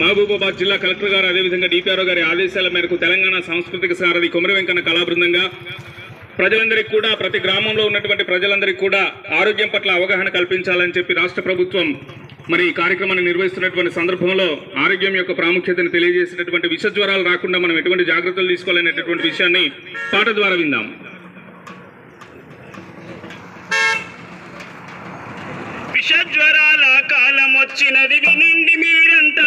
మహబూబాబాద్ జిల్లా కలెక్టర్ గారు అదేవిధంగా డిపిఆర్ఓ గారి ఆదేశాల మేరకు తెలంగాణ సాంస్కృతిక సారథి కొమరి వెంకన్న కళా బృందంగా ప్రజలందరికీ కూడా ప్రతి గ్రామంలో ఉన్నటువంటి ప్రజలందరికీ కూడా ఆరోగ్యం పట్ల అవగాహన కల్పించాలని చెప్పి రాష్ట్ర ప్రభుత్వం మరి ఈ కార్యక్రమాన్ని నిర్వహిస్తున్నటువంటి సందర్భంలో ఆరోగ్యం యొక్క ప్రాముఖ్యతను తెలియజేసినటువంటి విష జ్వరాలు రాకుండా మనం ఎటువంటి జాగ్రత్తలు తీసుకోవాలనేటటువంటి విషయాన్ని పాట ద్వారా విందాం. విష జ్వరాల కాలం వచ్చినది వినండి మీరంతా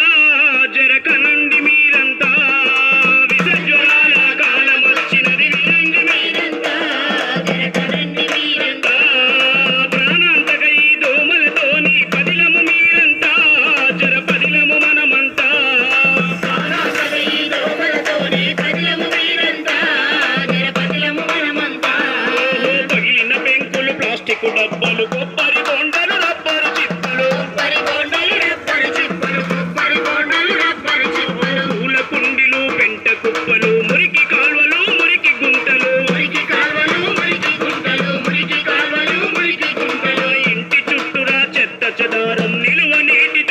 పచ్చదారం నిలువ నీటి